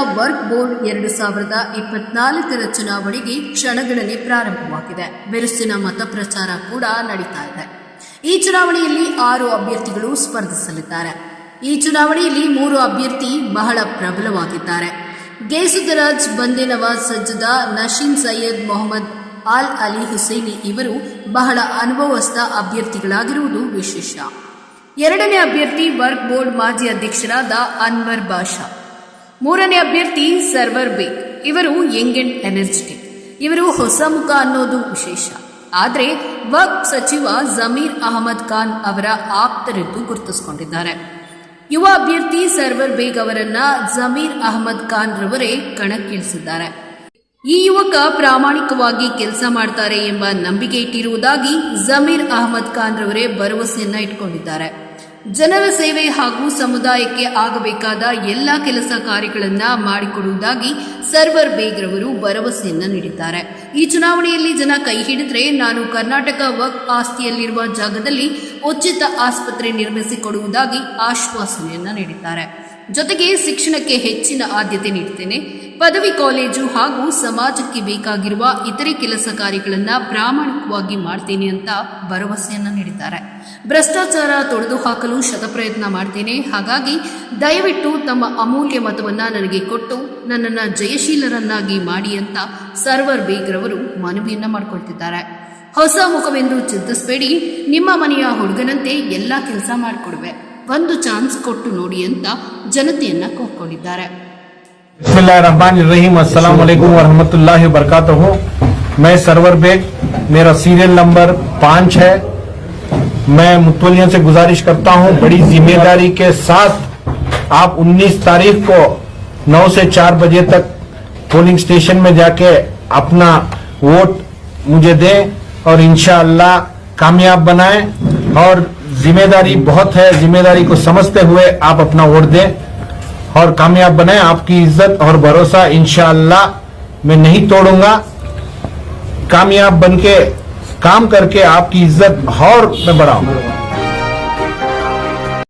Work board ಎರಡು ಸಾವಿರದ ಇಪ್ಪತ್ನಾಲ್ಕರ ಚುನಾವಣೆಗೆ ಕ್ಷಣಗಣನೆ ಪ್ರಾರಂಭವಾಗಿದೆ. ಬಿರುಸಿನ ಮತ ಪ್ರಚಾರ ಕೂಡ ನಡೀತಾ ಇದೆ. ಈ ಚುನಾವಣೆಯಲ್ಲಿ ಆರು ಅಭ್ಯರ್ಥಿಗಳು ಸ್ಪರ್ಧಿಸಲಿದ್ದಾರೆ. ಈ ಚುನಾವಣೆಯಲ್ಲಿ ಮೂರು ಅಭ್ಯರ್ಥಿ ಬಹಳ ಪ್ರಬಲವಾಗಿದ್ದಾರೆ. ಗೇಸುದರಾಜ್ ಬಂದೆ ನವಾಜ್ ಸಜ್ಜದ ನಶೀನ್ ಸೈಯದ್, ಮೊಹಮ್ಮದ್ ಆಲ್ ಅಲಿ ಹುಸೈನಿ ಇವರು ಬಹಳ ಅನುಭವಸ್ಥ ಅಭ್ಯರ್ಥಿಗಳಾಗಿರುವುದು ವಿಶೇಷ. ಎರಡನೇ ಅಭ್ಯರ್ಥಿ ವರ್ಕ್ ಬೋರ್ಡ್ ಮಾಜಿ ಅಧ್ಯಕ್ಷರಾದ ಅನ್ವರ್ ಬಾಷಾ. ಮೂರನೇ ಅಭ್ಯರ್ಥಿ ಸರ್ವರ್ ಬೇಗ್ ಇವರು ಯಂಗ್ ಅಂಡ್ ಎನರ್ಜೆಟಿಕ್. ಇವರು ಹೊಸ ಮುಖ ಅನ್ನೋದು ವಿಶೇಷ. ಆದರೆ ವಕ್ ಸಚಿವ ಜಮೀರ್ ಅಹಮದ್ ಖಾನ್ ಅವರ ಆಪ್ತರೆಂದು ಗುರುತಿಸಿಕೊಂಡಿದ್ದಾರೆ. ಯುವ ಅಭ್ಯರ್ಥಿ ಸರ್ವರ್ ಬೇಗ್ ಅವರನ್ನ ಜಮೀರ್ ಅಹಮದ್ ಖಾನ್ ರವರೇ ಕಣಕ್ಕಿಳಿಸಿದ್ದಾರೆ. ಈ ಯುವಕ ಪ್ರಾಮಾಣಿಕವಾಗಿ ಕೆಲಸ ಮಾಡ್ತಾರೆ ಎಂಬ ನಂಬಿಕೆ ಇಟ್ಟಿರುವುದಾಗಿ ಜಮೀರ್ ಅಹಮದ್ ಖಾನ್ ರವರೇ ಭರವಸೆಯನ್ನ ಇಟ್ಕೊಂಡಿದ್ದಾರೆ. ಜನರ ಸೇವೆ ಹಾಗೂ ಸಮುದಾಯಕ್ಕೆ ಆಗಬೇಕಾದ ಎಲ್ಲ ಕೆಲಸ ಕಾರ್ಯಗಳನ್ನು ಮಾಡಿಕೊಡುವುದಾಗಿ ಸರ್ವರ್ ಬೇಗ್ರವರು ಭರವಸೆಯನ್ನು ನೀಡಿದ್ದಾರೆ. ಈ ಚುನಾವಣೆಯಲ್ಲಿ ಜನ ಕೈ ಹಿಡಿದ್ರೆ ನಾನು ಕರ್ನಾಟಕ ವಕ್ ಆಸ್ತಿಯಲ್ಲಿರುವ ಜಾಗದಲ್ಲಿ ಉಚಿತ ಆಸ್ಪತ್ರೆ ನಿರ್ಮಿಸಿಕೊಡುವುದಾಗಿ ಆಶ್ವಾಸನೆಯನ್ನ ನೀಡಿದ್ದಾರೆ. ಜೊತೆಗೆ ಶಿಕ್ಷಣಕ್ಕೆ ಹೆಚ್ಚಿನ ಆದ್ಯತೆ ನೀಡುತ್ತೇನೆ ಪದವಿ ಕಾಲೇಜು ಹಾಗೂ ಸಮಾಜಕ್ಕೆ ಬೇಕಾಗಿರುವ ಇತರೆ ಕೆಲಸ ಕಾರ್ಯಗಳನ್ನು ಪ್ರಾಮಾಣಿಕವಾಗಿ ಮಾಡ್ತೇನೆ ಅಂತ ಭರವಸೆಯನ್ನ ನೀಡಿದ್ದಾರೆ. ಭ್ರಷ್ಟಾಚಾರ ತೊಡೆದು ಹಾಕಲು ಶತಪ್ರಯತ್ನ ಮಾಡ್ತೇನೆ. ಹಾಗಾಗಿ ದಯವಿಟ್ಟು ತಮ್ಮ ಅಮೂಲ್ಯ ಮತವನ್ನ ನನಗೆ ಕೊಟ್ಟು ನನ್ನನ್ನು ಜಯಶೀಲರನ್ನಾಗಿ ಮಾಡಿ ಅಂತ ಸರ್ವರ್ ಬೇಗ್ರವರು ಮನವಿಯನ್ನು ಮಾಡಿಕೊಳ್ತಿದ್ದಾರೆ. ಹೊಸ ಮುಖವೆಂದು ಚಿಂತಿಸಬೇಡಿ. ನಿಮ್ಮ ಮನೆಯ ಹುಡುಗನಂತೆ ಎಲ್ಲ ಕೆಲಸ ಮಾಡಿಕೊಡುವೆ. ಒಂದು ಚಾನ್ಸ್ ಕೊಟ್ಟು ನೋಡಿ ಅಂತ ಜನತೆಯನ್ನ ಕೋರ್ಕೊಂಡಿದ್ದಾರೆ अस्सलाम वालेकुम वरहमतुल्लाहि वबरकातुहू। मैं सरवर बेग, मेरा सीरियल नंबर पाँच है। मैं मुतवलियों से गुजारिश करता हूँ, बड़ी ज़िम्मेदारी के साथ आप 19 तारीख को 9 से 4 बजे तक पोलिंग स्टेशन में जाके अपना वोट मुझे दें और इंशाअल्लाह कामयाब बनाएँ। और ज़िम्मेदारी बहुत है, ज़िम्मेदारी को समझते हुए आप अपना वोट दें। और कामयाब बने, आपकी इज़्ज़त और भरोसा इनशाला मैं नहीं तोड़ूँगा। कामयाब बनके, काम करके आपकी इज़्ज़त और मैं बढ़ाऊँगा।